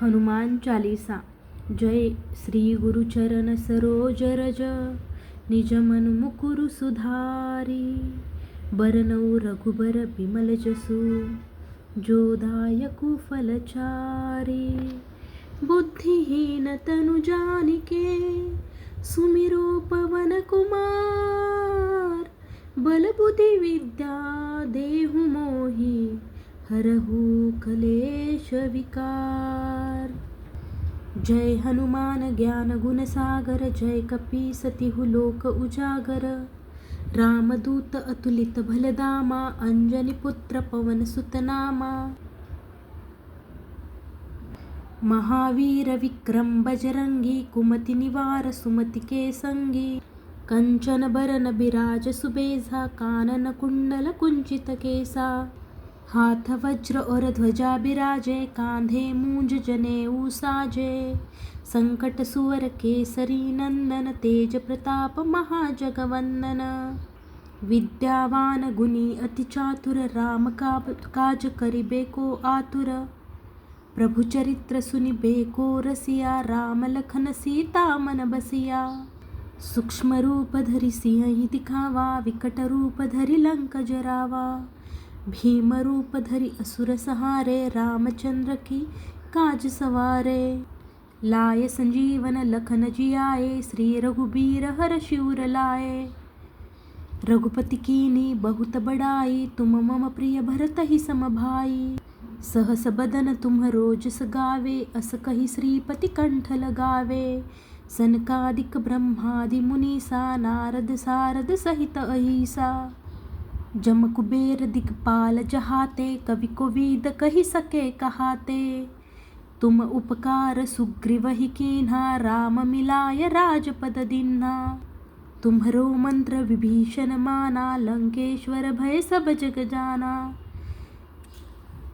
હનુમાન ચાલીસા જય શ્રી ગુરુચરણ સરોજ રજ નિજ મન મુકુરુ સુધારી બરનૌ રઘુબર બિમલ જસુ જોદાયકુ ફલચારી બુદ્ધિહીન તનુ જાનિકે સુમિરો પવન કુમાર બલબુદ્ધિ વિદ્યા દેહુ મોહી हरहु कलेश विकार। जय हनुमान ज्ञान गुण सागर जय कपी सतिहु लोक उजागर। रामदूत अतुलित भलदामा अंजनी पुत्र पवन सुतनामा। महावीर विक्रम बजरंगी कुमति निवार सुमति के संगी कंचन बरन बिराज सुबेझा कानन कुंडल कुंचित केसा हाथ वज्र और ध्वजा बिराजे कांधे मूंज जने साजे संकट सुवर केसरी नंदन तेज प्रताप महाजगवंदन। विद्यावान गुनी अति चातुर राम का काज करिबे को आतुर। प्रभु चरित्र सुनिबे को रसिया राम लखन सीता मन बसिया। सूक्ष्म रूप धरि सिंह दिखावा विकट रूप धरि लंक जरावा। भीम रूप धरि असुर सहारे, रामचंद्र की काज सवारे। लाय संजीवन लखन जियाए, श्री रघुबीर हर शिवर लाए। रघुपति कीनी बहुत बड़ाई, तुम मम प्रिय भरत ही सम भाई। सहस बदन तुम रोज गावे अस कही श्रीपति कंठ लगावे। सनकादिक ब्रह्मादि मुनीसा, नारद सारद सहित अहिसा। जम कुबेर दिगपाल जहाते, कवि को वेद कही सके कहाते। तुम उपकार सुग्रीव ही कीन्हा, राम मिलाय राजपद दिन्हा। तुम्हरो मंत्र विभीषण माना, लंकेश्वर भय सब जग जाना।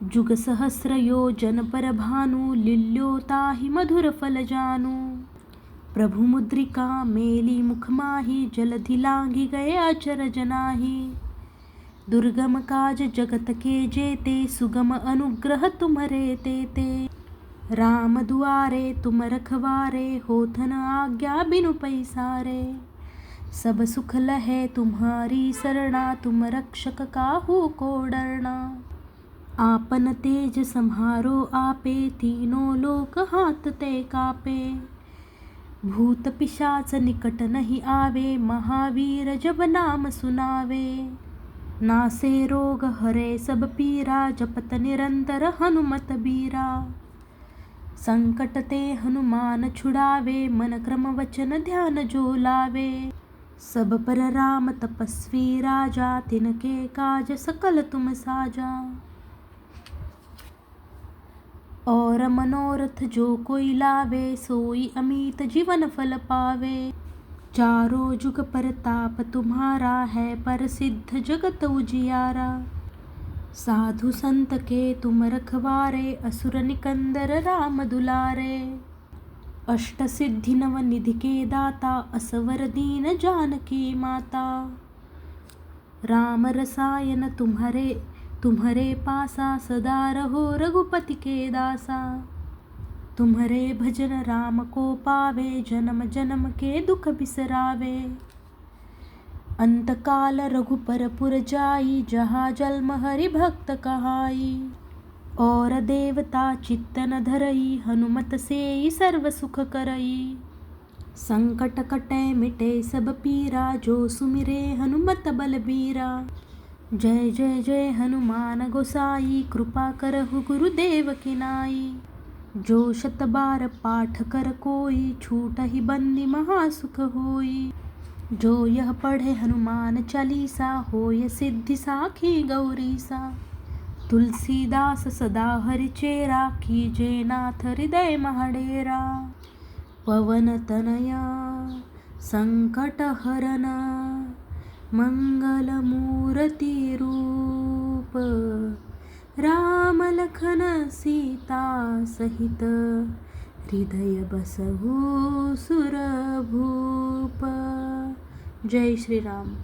जुग सहस्र योजन पर भानु लिल्योता ही मधुर फल जानु। प्रभु मुद्रिका मेली मुख माही जलधि लांगी गए अचर जनाही। दुर्गम काज जगत के जेते सुगम अनुग्रह तुम्हारे तेते राम दुआरे तुम रखवारे होथन आज्ञा बिनु पैसारे सब सुख लहे तुम्हारी सरणा तुम रक्षक काहू को डरना। आपन तेज संहारो आपे तीनों लोक हाथ ते कापे। भूत पिशाच निकट नहीं आवे महावीर जब नाम सुनावे। नासे रोग हरे, सब पीरा, जपत निरंतर हनुमत बीरा। संकट ते हनुमान छुड़ावे, मन क्रम वचन ध्यान जो लावे। सब पर राम तपस्वी राजा, तिनके काज सकल तुम साजा। और मनोरथ जो कोई लावे, सोई अमित जीवन फल पावे। चारों जुग परताप तुम्हारा है पर सिद्ध जगत उजियारा। साधु संत के तुम रखवारे, असुर निकंदर राम दुलारे। अष्ट सिद्धि नव निधि के दाता, असवर दीन जानकी माता। राम रसायन तुम्हारे तुम्हारे पासा सदा रहो रघुपति के दासा। तुम्हारे भजन राम को पावे, जन्म जन्म के दुख बिसरावे। अंतकाल रघुपर पुर जाई, जहाँ जन्म हरि भक्त कहाई। और देवता चित्तन धरई, हनुमत से सर्व सुख करई। संकट कटे मिटे सब पीरा, जो सुमिरे हनुमत बलबीरा। जय जय जय हनुमान गोसाई, कृपा करहु गुरुदेव की नाई। जो शत बार पाठ कर कोई छूट ही बंदी महासुख होई। जो यह पढ़े हनुमान चालीसा होय सिद्धि साखी गौरी सा तुलसीदास सदा हरि चेरा कीजे नाथ हृदय महडेरा। पवन तनया संकट हरन मंगल रूप। राम लखन सीता सहित हृदय बसभू सुरभूप। जय श्रीराम।